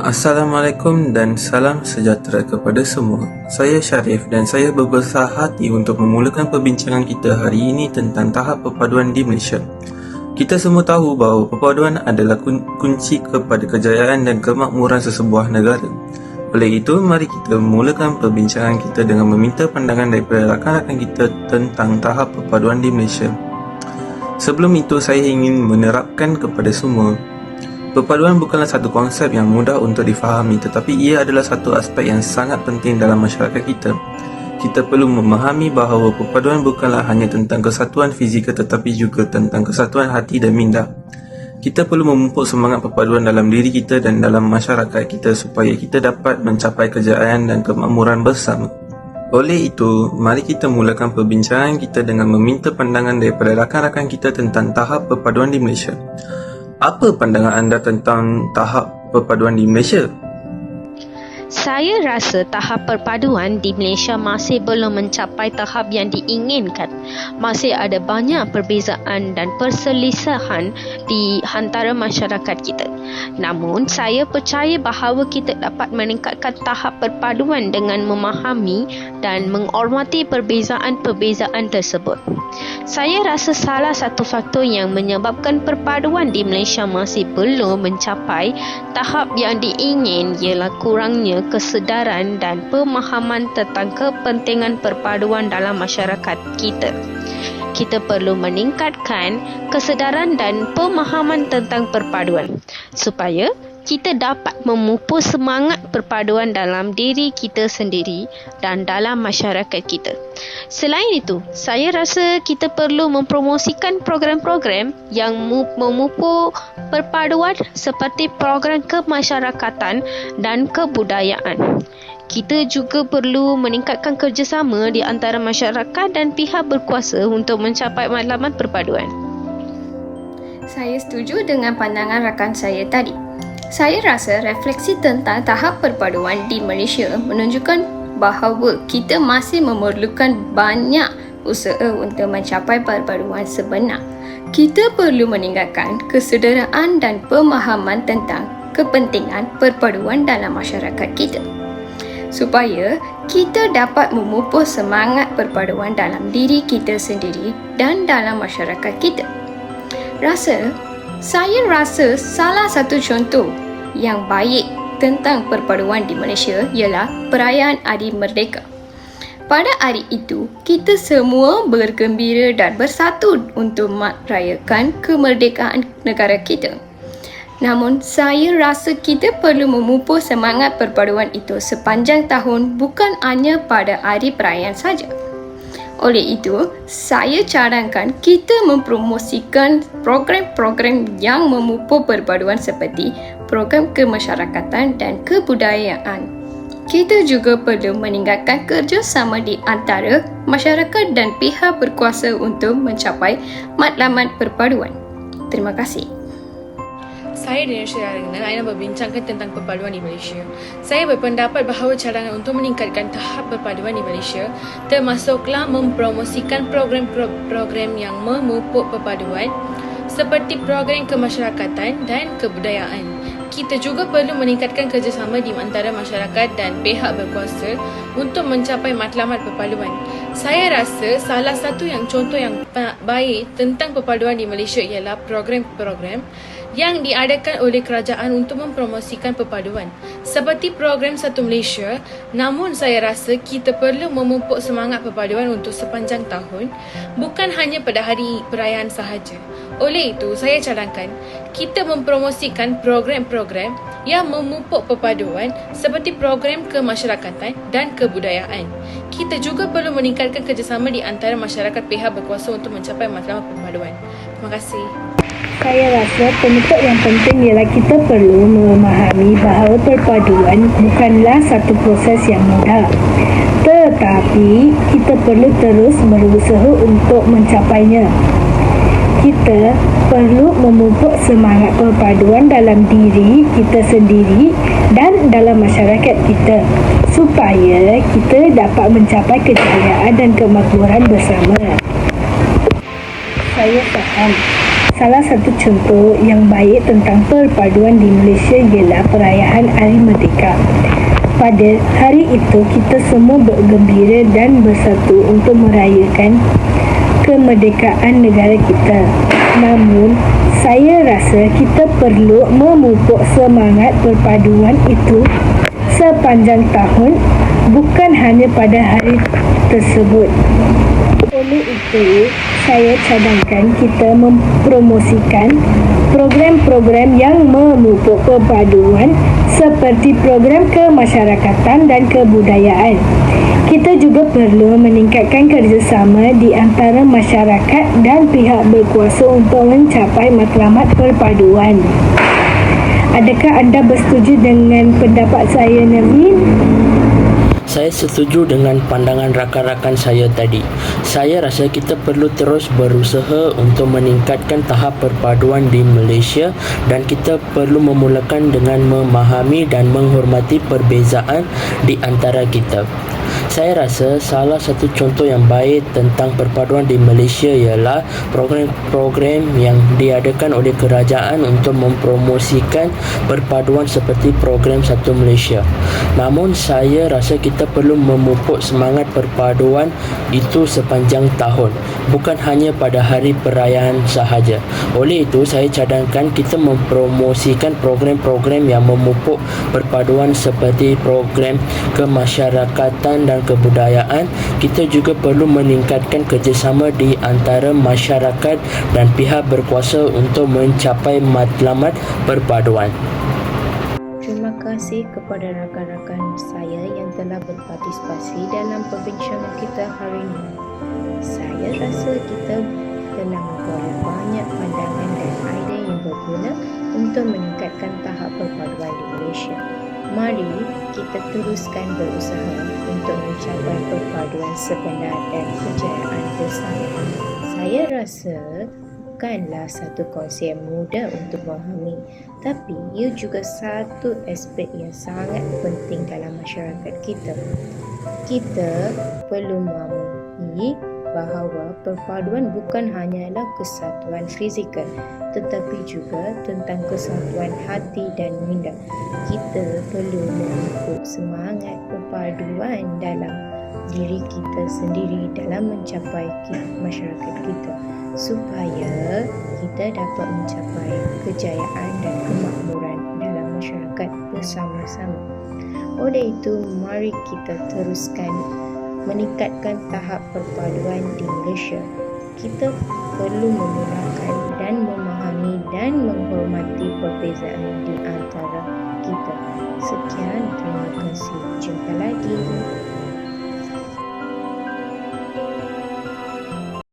Assalamualaikum dan salam sejahtera kepada semua. Saya Syarif dan saya berbesar hati untuk memulakan perbincangan kita hari ini tentang tahap perpaduan di Malaysia. Kita semua tahu bahawa perpaduan adalah kun- kunci kepada kejayaan dan kemakmuran sesebuah negara. Oleh itu, mari kita memulakan perbincangan kita dengan meminta pandangan daripada rakan-rakan kita tentang tahap perpaduan di Malaysia. Sebelum itu, saya ingin menerapkan kepada semua Perpaduan bukanlah satu konsep yang mudah untuk difahami tetapi ia adalah satu aspek yang sangat penting dalam masyarakat kita. Kita perlu memahami bahawa perpaduan bukanlah hanya tentang kesatuan fizikal tetapi juga tentang kesatuan hati dan minda. Kita perlu memupuk semangat perpaduan dalam diri kita dan dalam masyarakat kita supaya kita dapat mencapai kejayaan dan kemakmuran bersama. Oleh itu, mari kita mulakan perbincangan kita dengan meminta pandangan daripada rakan-rakan kita tentang tahap perpaduan di Malaysia. Apa pandangan anda tentang tahap perpaduan di Malaysia? Saya rasa tahap perpaduan di Malaysia masih belum mencapai tahap yang diinginkan. Masih ada banyak perbezaan dan perselisihan di antara masyarakat kita. Namun, saya percaya bahawa kita dapat meningkatkan tahap perpaduan dengan memahami dan menghormati perbezaan-perbezaan tersebut. Saya rasa salah satu faktor yang menyebabkan perpaduan di Malaysia masih belum mencapai tahap yang diingin ialah kurangnya kesedaran dan pemahaman tentang kepentingan perpaduan dalam masyarakat kita. Kita perlu meningkatkan kesedaran dan pemahaman tentang perpaduan supaya kita dapat memupuk semangat perpaduan dalam diri kita sendiri dan dalam masyarakat kita. Selain itu, saya rasa kita perlu mempromosikan program-program yang memupuk perpaduan seperti program kemasyarakatan dan kebudayaan. Kita juga perlu meningkatkan kerjasama di antara masyarakat dan pihak berkuasa untuk mencapai matlamat perpaduan. Saya setuju dengan pandangan rakan saya tadi. Saya rasa refleksi tentang tahap perpaduan di Malaysia menunjukkan bahawa kita masih memerlukan banyak usaha untuk mencapai perpaduan sebenar. Kita perlu meningkatkan kesedaraan dan pemahaman tentang kepentingan perpaduan dalam masyarakat kita. Supaya kita dapat memupuk semangat perpaduan dalam diri kita sendiri dan dalam masyarakat kita. Rasa saya rasa salah satu contoh yang baik tentang perpaduan di Malaysia ialah perayaan Hari Merdeka. Pada hari itu, kita semua bergembira dan bersatu untuk merayakan kemerdekaan negara kita. Namun, saya rasa kita perlu memupuk semangat perpaduan itu sepanjang tahun bukan hanya pada hari perayaan saja. Oleh itu, saya cadangkan kita mempromosikan program-program yang memupuk perpaduan seperti program kemasyarakatan dan kebudayaan. Kita juga perlu meningkatkan kerjasama di antara masyarakat dan pihak berkuasa untuk mencapai matlamat perpaduan. Terima kasih. Saya Daniel Syarina akan berbincangkan tentang perpaduan di Malaysia. Saya berpendapat bahawa cadangan untuk meningkatkan tahap perpaduan di Malaysia termasuklah mempromosikan program-program yang memupuk perpaduan seperti program kemasyarakatan dan kebudayaan. Kita juga perlu meningkatkan kerjasama di antara masyarakat dan pihak berkuasa untuk mencapai matlamat perpaduan. Saya rasa salah satu yang contoh yang baik tentang perpaduan di Malaysia ialah program-program yang diadakan oleh kerajaan untuk mempromosikan perpaduan seperti program Satu Malaysia namun saya rasa kita perlu memupuk semangat perpaduan untuk sepanjang tahun bukan hanya pada hari perayaan sahaja oleh itu saya cadangkan kita mempromosikan program-program yang memupuk perpaduan seperti program kemasyarakatan dan kebudayaan kita juga perlu meningkatkan kerjasama di antara masyarakat pihak berkuasa untuk mencapai matlamat perpaduan terima kasih saya rasa penutup yang penting ialah kita perlu memahami bahawa perpaduan bukanlah satu proses yang mudah. Tetapi kita perlu terus berusaha untuk mencapainya. Kita perlu memupuk semangat perpaduan dalam diri kita sendiri dan dalam masyarakat kita supaya kita dapat mencapai kejayaan dan kemakmuran bersama. Saya faham Salah satu contoh yang baik tentang perpaduan di Malaysia ialah perayaan Hari Merdeka. Pada hari itu, kita semua bergembira dan bersatu untuk merayakan kemerdekaan negara kita. Namun, saya rasa kita perlu memupuk semangat perpaduan itu sepanjang tahun bukan hanya pada hari tersebut. Oleh itu, saya cadangkan kita mempromosikan program-program yang memupuk perpaduan seperti program kemasyarakatan dan kebudayaan. Kita juga perlu meningkatkan kerjasama di antara masyarakat dan pihak berkuasa untuk mencapai matlamat perpaduan. Adakah anda bersetuju dengan pendapat saya, Navin? Saya setuju dengan pandangan rakan-rakan saya tadi. Saya rasa kita perlu terus berusaha untuk meningkatkan tahap perpaduan di Malaysia dan kita perlu memulakan dengan memahami dan menghormati perbezaan di antara kita. Saya rasa salah satu contoh yang baik tentang perpaduan di Malaysia ialah program-program yang diadakan oleh kerajaan untuk mempromosikan perpaduan seperti program Satu Malaysia. Namun saya rasa kita perlu memupuk semangat perpaduan itu sepanjang tahun, bukan hanya pada hari perayaan sahaja. Oleh itu saya cadangkan kita mempromosikan program-program yang memupuk perpaduan seperti program kemasyarakatan dan kebudayaan. Kita juga perlu meningkatkan kerjasama di antara masyarakat dan pihak berkuasa untuk mencapai matlamat perpaduan. Terima kasih kepada rakan-rakan saya yang telah berpartisipasi dalam perbincangan kita hari ini. Saya rasa kita telah memperoleh banyak pandangan dan idea yang berguna untuk meningkatkan tahap perpaduan di Malaysia. Mari kita teruskan berusaha untuk perpaduan sebenar dan kejayaan bersama. Saya rasa bukanlah satu konsep yang mudah untuk memahami tapi ia juga satu aspek yang sangat penting dalam masyarakat kita. Kita perlu memahami bahawa perpaduan bukan hanyalah kesatuan fizikal tetapi juga tentang kesatuan hati dan minda. Kita perlu memupuk semangat perpaduan dalam diri kita sendiri dalam mencapai masyarakat kita supaya kita dapat mencapai kejayaan dan kemakmuran dalam masyarakat bersama-sama. Oleh itu, mari kita teruskan meningkatkan tahap perpaduan di Malaysia. Kita perlu memulakan dan memahami dan menghormati perbezaan di antara kita. Sekian, terima kasih. Jumpa lagi.